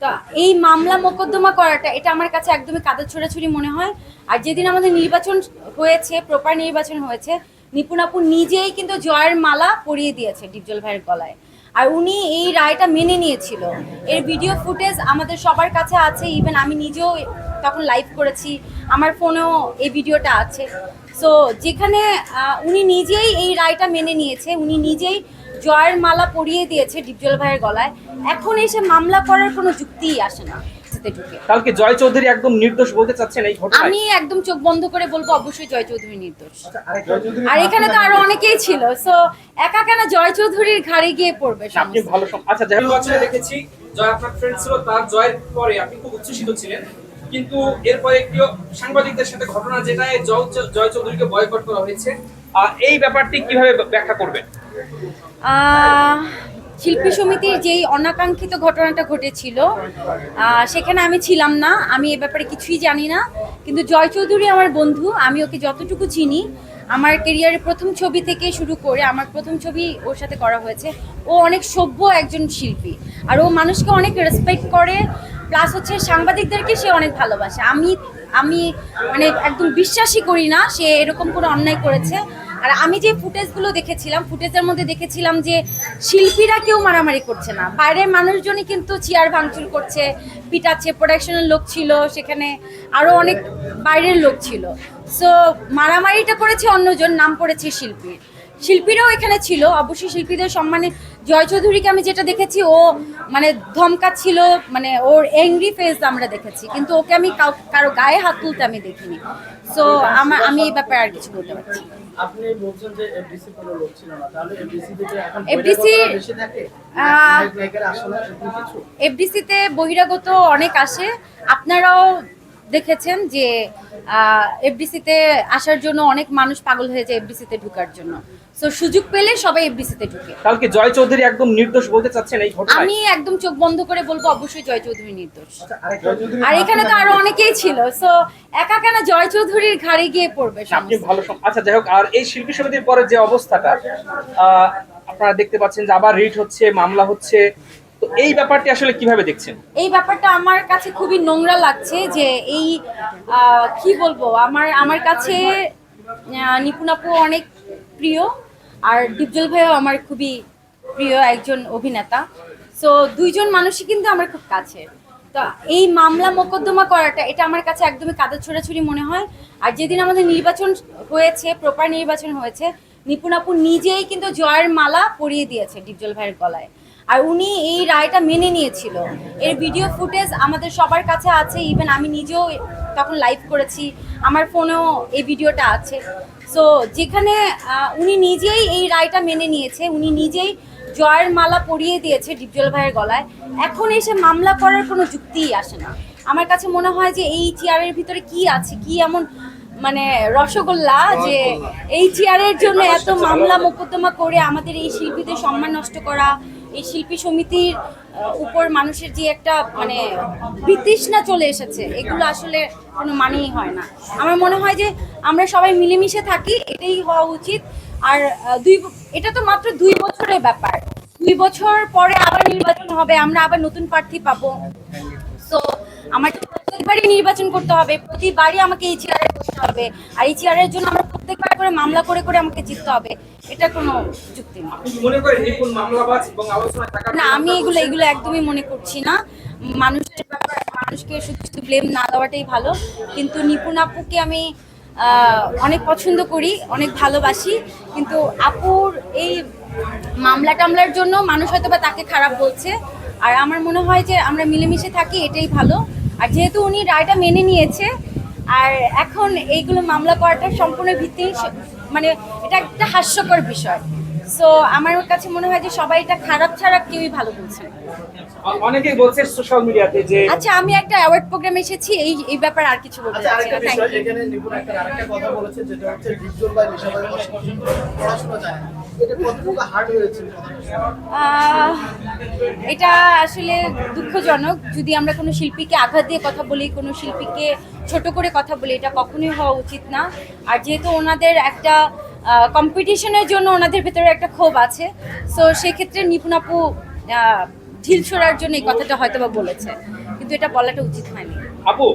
তো এই মামলা মোকদ্দমা করাটা এটা আমার কাছে একদমই কাদা ছোড়াছুড়ি মনে হয়। আর যেদিন আমাদের নির্বাচন হয়েছে প্রপার নির্বাচন হয়েছে নিপুণাপু নিজেই কিন্তু জয়ের মালা পরিয়ে দিয়েছে ডিপজল ভাইয়ের গলায়। আর উনি এই রায়টা মেনে নিয়েছিল। এর ভিডিও ফুটেজ আমাদের সবার কাছে আছে ইভেন আমি নিজেও তখন লাইভ করেছি, আমার ফোনেও এই ভিডিওটা আছে। সো যেখানে উনি নিজেই এই রায়টা মেনে নিয়েছে, উনি নিজেই জয়ের মালা পরিয়ে দিয়েছে ডিপজল ভাইয়ের গলায়। এখন এসে মামলা করার কোনো যুক্তিই আসে না কালকে জয় চৌধুরী একদম নির্দোষ বলতে চাচ্ছেন এই ঘটনায়? আমি একদম চোখ বন্ধ করে বলব অবশ্যই জয় চৌধুরী নির্দোষ। আর এখানে তো আরও অনেকেই ছিল সো একা কেন জয় চৌধুরীর ঘাড়ে গিয়ে পড়বে আপনি ভালো আচ্ছা যাই হোক, দেখেছি জয় আপনার ফ্রেন্ড ছিল তার জয়ের পরে আপনি খুব উচ্ছ্বসিত ছিলেন। কিন্তু এরপরে একটি সাংবাদিকদের সাথে ঘটনা যেটায় জয় জয় চৌধুরীকে বয়কট করা হয়েছে। এই ব্যাপারটি কীভাবে ব্যাখ্যা করবেন? শিল্পী সমিতির যেই অনাকাঙ্ক্ষিত ঘটনাটা ঘটেছিল সেখানে আমি ছিলাম না, আমি এ ব্যাপারে কিছুই জানি না। কিন্তু জয় চৌধুরী আমার বন্ধু, আমি ওকে যতটুকু চিনি, আমার কেরিয়ারের প্রথম ছবি থেকে শুরু করে আমার প্রথম ছবি ওর সাথে করা হয়েছে। ও অনেক সভ্য একজন শিল্পী, আর ও মানুষকে অনেক রেসপেক্ট করে প্লাস হচ্ছে সাংবাদিকদেরকে সে অনেক ভালোবাসে। আমি আমি মানে একদম বিশ্বাসই করি না, সে এরকম কোনো অন্যায় করেছে। আর আমি যে ফুটেজগুলো দেখেছিলাম ফুটেজের মধ্যে দেখেছিলাম যে শিল্পীরা কেউ মারামারি করছে না। বাইরের মানুষজনই কিন্তু চেয়ার ভাঙচুর করছে, পিটাচ্ছে প্রোডাকশনের লোক ছিল, সেখানে আরও অনেক বাইরের লোক ছিল। সো মারামারিটা করেছে অন্যজন, নাম পড়েছে শিল্পীর। শিল্পীরাও এখানে ছিল। অবশ্যই শিল্পীদের সম্মানে জয় চৌধুরীকে আমি যেটা দেখেছি ও মানে ধমকাচ্ছিল মানে ওর এংরি ফেস আমরা দেখেছি। কিন্তু ওকে আমি কারও গায়ে হাত তুলতে আমি দেখিনি। সো আমার আমি এই ব্যাপারে আর কিছু বলতে পারছি এফডিসিতে বহিরাগত অনেক আসে। আপনারাও দেখেছেন যে এফডিসিতে আসার জন্য অনেক মানুষ পাগল হয়ে যায় এফডিসিতে ঢুকার জন্য। সো সুযোগ পেলে সবাই এফডিসিতে ঢুকে। কালকে জয় চৌধুরী একদম নির্দোষ বলতে চাচ্ছেন এই ঘটনায়? আমি একদম চোখ বন্ধ করে বলব অবশ্যই জয় চৌধুরী নির্দোষ। আর এখানে তো আরও অনেকেই ছিল। সো একা কেন জয় চৌধুরীর ঘাড়ে গিয়ে পড়বে আপনি ভালো আচ্ছা যাই হোক আর এই শিল্পী সমিতির পরে যে অবস্থাটা আহ, আপনারা দেখতে পাচ্ছেন যে আবার রিট হচ্ছে মামলা হচ্ছে। তো এই ব্যাপারটি আসলে কীভাবে দেখছেন? এই ব্যাপারটা আমার কাছে খুবই নোংরা লাগছে যে এই কি বলব? আমার আমার কাছে আহ, নিপুণাপু অনেক প্রিয় আর ডিপজল ভাইও আমার খুবই প্রিয় একজন অভিনেতা। সো দুইজন মানুষই কিন্তু আমার খুব কাছে তো এই মামলা মোকদ্দমা করাটা এটা আমার কাছে একদমই কাদা ছোড়াছুড়ি মনে হয়। আর যেদিন আমাদের নির্বাচন হয়েছে প্রপার নির্বাচন হয়েছে নিপুণাপু নিজেই কিন্তু জয়ের মালা পরিয়ে দিয়েছে ডিপজল ভাইয়ের গলায়। আর উনি এই রায়টা মেনে নিয়েছিল। এর ভিডিও ফুটেজ আমাদের সবার কাছে আছে ইভেন আমি নিজেও তখন লাইভ করেছি আমার ফোনেও এই ভিডিওটা আছে। সো যেখানে উনি নিজেই এই রায়টা মেনে নিয়েছে উনি নিজেই জয়ের মালা পরিয়ে দিয়েছে ডিপজল ভাইয়ের গলায়। এখন এসে মামলা করার কোনো যুক্তিই আসে না। আমার কাছে মনে হয় যে এই চেয়ারের ভিতরে কি আছে কি এমন মানে রসগোল্লা যে এই চেয়ারের জন্য এত মামলা মোকদ্দমা করে আমাদের এই শিল্পীদের সম্মান নষ্ট করা এই শিল্পী সমিতির উপর মানুষের যে একটা মানে বিতৃষ্ণা চলে এসেছে, এগুলো আসলে কোনো মানেই হয় না। আমার মনে হয় যে আমরা সবাই মিলেমিশে থাকি, এটাই হওয়া উচিত। আর দুই এটা তো মাত্র দুই বছরের ব্যাপার। দুই বছর পরে আবার নির্বাচন হবে, আমরা আবার নতুন প্রার্থী পাবো। তো আমাকে প্রত্যেকবারই নির্বাচন করতে হবে, প্রতিবারই আমাকে এই চেয়ারে করতে হবে। আর এই চেয়ারের জন্য আমরা প্রত্যেকবার করে মামলা করে করে আমাকে জিততে হবে। এটা কোনো যুক্তি না। আমি এগুলো এগুলো একদমই মনে করছি না। মানুষের ব্যাপারে মানুষকে শুধু শুধু ব্লেম না দেওয়াটাই ভালো। কিন্তু নিপুণ আপুকে আমি অনেক পছন্দ করি অনেক ভালোবাসি। কিন্তু আপুর এই মামলা টামলার জন্য মানুষ হয়তো বা তাকে খারাপ বলছে। আর আমার মনে হয় যে আমরা মিলেমিশে থাকি এটাই ভালো। আর যেহেতু উনি রায়টা মেনে নিয়েছে আর এখন এইগুলো মামলা করাটা সম্পূর্ণ ভিত্তি মানে এটা একটা হাস্যকর বিষয়। সো আমার কাছে মনে হয় যে সবাই এটা খারাপ ছাড়া কেউই ভালো বলছে অনেকেই বলছে সোশ্যাল মিডিয়াতে যে আচ্ছা আমি একটা অ্যাওয়ার্ড প্রোগ্রামে এসেছি এই এই ব্যাপারে আর কিছু বলতে আচ্ছা চাচ্ছি না। থ্যাংক বিষয় ইউ এখানে নিপুণ একটা আরেকটা কথা বলেছে যেটা হচ্ছে ডিপজল বা নিশাবাই পড়াশোনা জানে না। এটা কতটুকু হার্ড হয়েছে? আহ, এটা আসলে দুঃখজনক। যদি আমরা কোনো শিল্পীকে আঘাত দিয়ে কথা বলি কোনো শিল্পীকে ছোট করে কথা বলি এটা কখনোই হওয়া উচিত না। আর যেহেতু ওনাদের একটা কম্পিটিশনের জন্য ওনাদের ভেতরে একটা ক্ষোভ আছে। সো সেক্ষেত্রে নিপুণ আপু ঢিল ছোড়ার জন্য এই কথাটা হয়তো বা বলেছে। কিন্তু এটা বলাটা উচিত হয়নি। আপু